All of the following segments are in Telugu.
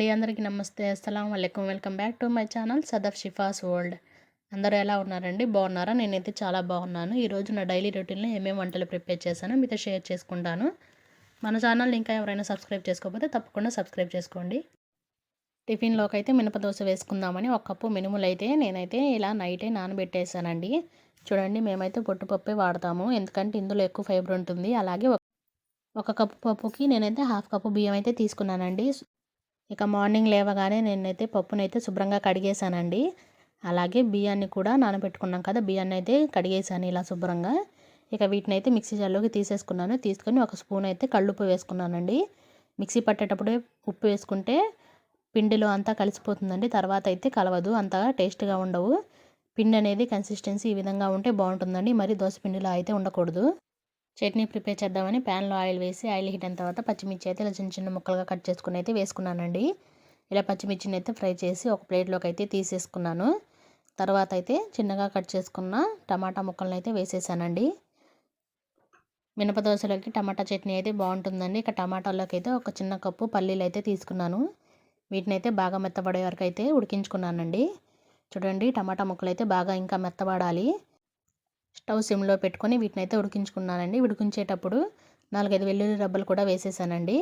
అండి. అందరికీ నమస్తే. అస్సలం వలైకుమ్ welcome back to my channel Sadaf Shifas world. అందరూ ఎలా ఉన్నారండి? బాగున్నారా? నేనైతే చాలా బాగున్నాను. ఈరోజు నా డైలీ రొటీన్లో ఏమేమి వంటలు ప్రిపేర్ చేశానో మీతో షేర్ చేసుకుంటాను. మన ఛానల్ ఇంకా ఎవరైనా సబ్స్క్రైబ్ చేసుకోకపోతే తప్పకుండా సబ్స్క్రైబ్ చేసుకోండి. టిఫిన్లోకి అయితే మినపదోశ వేసుకుందామని ఒక కప్పు మినుములు అయితే నేనైతే ఇలా నైటే నానబెట్టేసానండి చూడండి మేమైతే పొట్టుపప్పే వాడతాము. ఎందుకంటే ఇందులో ఎక్కువ ఫైబర్ ఉంటుంది. అలాగే ఒక కప్పు పప్పుకి నేనైతే హాఫ్ కప్పు బియ్యం అయితే తీసుకున్నానండి. ఇక మార్నింగ్ లేవగానే నేనైతే పప్పునైతే శుభ్రంగా కడిగేసానండి అలాగే బియ్యాన్ని కూడా నానబెట్టుకున్నాం కదా బియ్యాన్ని అయితే కడిగేసాను ఇలా శుభ్రంగా. ఇక వీటిని అయితే మిక్సీ జార్లోకి తీసేసుకున్నాను. తీసుకొని ఒక స్పూన్ అయితే కళ్ళుప్పు వేసుకున్నానండి. మిక్సీ పట్టేటప్పుడే ఉప్పు వేసుకుంటే పిండిలో అంతా కలిసిపోతుందండి తర్వాత అయితే కలవదు అంతగా టేస్ట్గా ఉండవు. పిండి అనేది కన్సిస్టెన్సీ ఈ విధంగా ఉంటే బాగుంటుందండి మరి దోశ పిండిలో అయితే ఉండకూడదు. చట్నీ ప్రిపేర్ చేద్దామని ప్యాన్లో ఆయిల్ వేసి ఆయిల్ హీట్ అయిన తర్వాత పచ్చిమిర్చి అయితే ఇలా చిన్న చిన్న ముక్కలుగా కట్ చేసుకుని అయితే వేసుకున్నానండి. ఇలా పచ్చిమిర్చిని అయితే ఫ్రై చేసి ఒక ప్లేట్లోకి అయితే తీసేసుకున్నాను. తర్వాత అయితే చిన్నగా కట్ చేసుకున్న టమాటా ముక్కలను అయితే వేసేసానండి. మినపదోశలోకి టమాటా చట్నీ అయితే బాగుంటుందండి. ఇక టమాటాలోకి అయితే ఒక చిన్న కప్పు పల్లీలు అయితే తీసుకున్నాను. వీటిని అయితే బాగా మెత్తబడే వరకు అయితే ఉడికించుకున్నానండి. చూడండి టమాటా ముక్కలు అయితే బాగా ఇంకా మెత్తబడాలి. స్టవ్ సిమ్లో పెట్టుకొని వీటిని అయితే ఉడికించుకున్నానండి. ఉడికించేటప్పుడు నాలుగైదు వెల్లుల్లి రబ్బలు కూడా వేసేసానండి.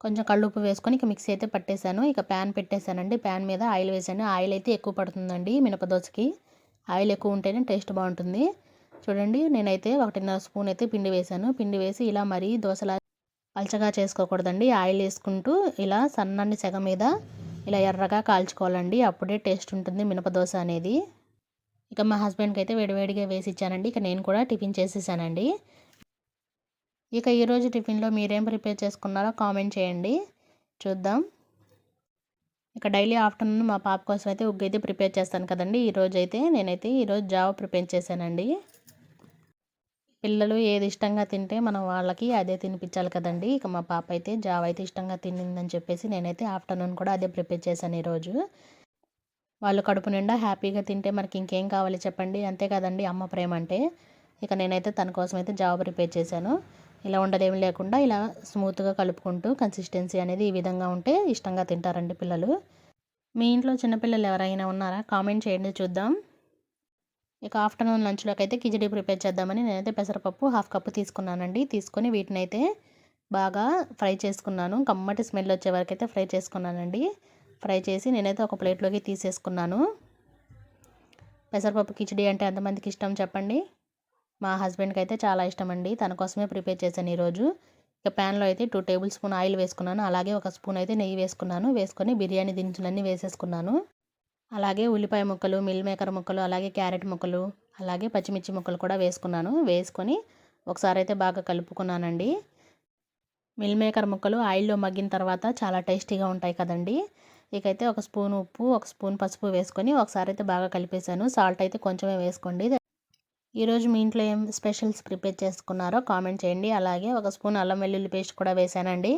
కొంచెం కళ్ళుప్పు వేసుకొని ఇక మిక్సీ అయితే పట్టేశాను. ఇక ప్యాన్ పెట్టేశానండి. ప్యాన్ మీద ఆయిల్ వేసాను. ఆయిల్ అయితే ఎక్కువ పడుతుందండి మినపదోసకి ఆయిల్ ఎక్కువ ఉంటేనే టేస్ట్ బాగుంటుంది. చూడండి నేనైతే ఒకటిన్నర స్పూన్ అయితే పిండి వేశాను పిండి వేసి ఇలా మరీ దోశలా అల్చగా చేసుకోకూడదండి. ఆయిల్ వేసుకుంటూ ఇలా సన్నని సెగ మీద ఇలా ఎర్రగా కాల్చుకోవాలండి. అప్పుడే టేస్ట్ ఉంటుంది మినపదోశ అనేది. ఇక మా హస్బెండ్కి అయితే వేడివేడిగా వేసి ఇచ్చానండి ఇక నేను కూడా టిఫిన్ చేసేసానండి. ఇక ఈరోజు టిఫిన్లో మీరేం ప్రిపేర్ చేసుకున్నారో కామెంట్ చేయండి. చూద్దాం. ఇక డైలీ ఆఫ్టర్నూన్ మా పాప కోసం అయితే ఉగ్గు అయితే ప్రిపేర్ చేస్తాను కదండి. ఈరోజు అయితే నేనైతే ఈరోజు జావ ప్రిపేర్ చేశానండి. పిల్లలు ఏది ఇష్టంగా తింటే మనం వాళ్ళకి అదే తినిపించాలి కదండి. ఇక మా పాప అయితే జావ అయితే ఇష్టంగా తినిందని చెప్పేసి నేనైతే ఆఫ్టర్నూన్ కూడా అదే ప్రిపేర్ చేశాను ఈరోజు వాళ్ళు కడుపు నిండా హ్యాపీగా తింటే మనకి ఇంకేం కావాలి చెప్పండి. అంతే కదండి అమ్మ ప్రేమ అంటే. ఇక నేనైతే తన కోసం అయితే జాబ్ ప్రిపేర్ చేశాను. ఇలా ఉండదేమి లేకుండా ఇలా స్మూత్గా కలుపుకుంటూ కన్సిస్టెన్సీ అనేది ఈ విధంగా ఉంటే ఇష్టంగా తింటారండి పిల్లలు. మీ ఇంట్లో చిన్నపిల్లలు ఎవరైనా ఉన్నారా? కామెంట్ చేయండి చూద్దాం. ఇక ఆఫ్టర్నూన్ లంచ్లోకి అయితే కిచడీ ప్రిపేర్ చేద్దామని నేనైతే పెసరపప్పు హాఫ్ కప్పు తీసుకున్నానండి. తీసుకొని వీటిని అయితే బాగా ఫ్రై చేసుకున్నాను. కమ్మటి స్మెల్ వచ్చే వరకు అయితే ఫ్రై చేసుకున్నానండి. ఫ్రై చేసి నేనైతే ఒక ప్లేట్లోకి తీసేసుకున్నాను. పెసరపప్పు కిచడీ అంటే ఎంతమందికి ఇష్టం చెప్పండి? మా హస్బెండ్కి అయితే చాలా ఇష్టం అండి తన కోసమే ప్రిపేర్ చేశాను ఈరోజు. ఇక ప్యాన్లో అయితే టూ టేబుల్ స్పూన్ ఆయిల్ వేసుకున్నాను. అలాగే ఒక స్పూన్ అయితే నెయ్యి వేసుకున్నాను. వేసుకొని బిర్యానీ దినుసులన్నీ వేసేసుకున్నాను. అలాగే ఉల్లిపాయ ముక్కలు మిల్ మేకర్ ముక్కలు అలాగే క్యారెట్ ముక్కలు అలాగే పచ్చిమిర్చి ముక్కలు కూడా వేసుకున్నాను. వేసుకొని ఒకసారి అయితే బాగా కలుపుకున్నానండి. మిల్ మేకర్ ముక్కలు ఆయిల్లో మగ్గిన తర్వాత చాలా టేస్టీగా ఉంటాయి కదండి. ఇకైతే ఒక స్పూన్ ఉప్పు ఒక స్పూన్ పసుపు వేసుకొని ఒకసారి అయితే బాగా కలిపేశాను. సాల్ట్ అయితే కొంచెమే వేసుకోండి. ఈరోజు మీ ఇంట్లో ఏం స్పెషల్స్ ప్రిపేర్ చేసుకున్నారో కామెంట్ చేయండి. అలాగే ఒక స్పూన్ అల్లం వెల్లుల్లి పేస్ట్ కూడా వేసానండి.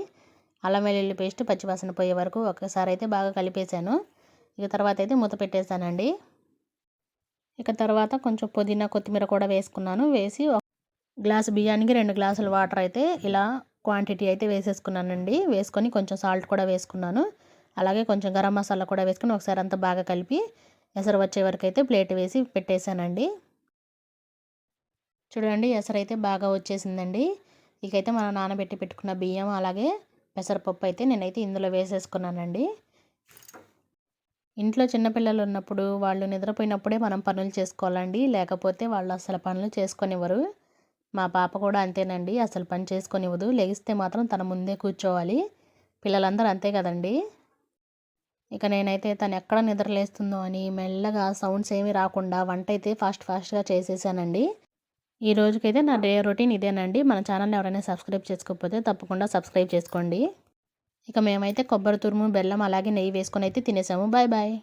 అల్లం వెల్లుల్లి పేస్ట్ పచ్చివాసన పోయే వరకు ఒకసారి అయితే బాగా కలిపేశాను. ఇక తర్వాత అయితే మూత పెట్టేశానండి. ఇక తర్వాత కొంచెం పుదీనా కొత్తిమీర కూడా వేసుకున్నాను. వేసి గ్లాసు బియ్యానికి రెండు గ్లాసుల వాటర్ అయితే ఇలా క్వాంటిటీ అయితే వేసేసుకున్నానండి. వేసుకొని కొంచెం సాల్ట్ కూడా వేసుకున్నాను. అలాగే కొంచెం గరం మసాలా కూడా వేసుకొని ఒకసారి అంతా బాగా కలిపి ఎసరు వచ్చే వరకు అయితే ప్లేట్ వేసి పెట్టేశానండి. చూడండి ఎసరు అయితే బాగా వచ్చేసిందండి. ఇకైతే మనం నానబెట్టి పెట్టుకున్న బియ్యం అలాగే పెసరపప్పు అయితే నేనైతే ఇందులో వేసేసుకున్నానండి. ఇంట్లో చిన్నపిల్లలు ఉన్నప్పుడు వాళ్ళు నిద్రపోయినప్పుడే మనం పనులు చేసుకోవాలండి. లేకపోతే వాళ్ళు అసలు పనులు చేసుకొనివ్వరు. మా పాప కూడా అంతేనండి. అసలు పని చేసుకొనివ్వదు. లెగిస్తే మాత్రం తన ముందే కూర్చోవాలి. పిల్లలందరూ అంతే కదండి. ఇక నేనైతే తను ఎక్కడ నిద్రలేస్తుందో అని మెల్లగా సౌండ్స్ ఏమీ రాకుండా వంట అయితే ఫాస్ట్ ఫాస్ట్గా చేసేసానండి. ఈ రోజుకైతే నా డే రొటీన్ ఇదేనండి. మన ఛానల్ని ఎవరైనా సబ్స్క్రైబ్ చేసుకోకపోతే తప్పకుండా సబ్స్క్రైబ్ చేసుకోండి. ఇక మేమైతే కొబ్బరి తురుము బెల్లం అలాగే నెయ్యి వేసుకొని అయితే తినేసాము. Bye bye.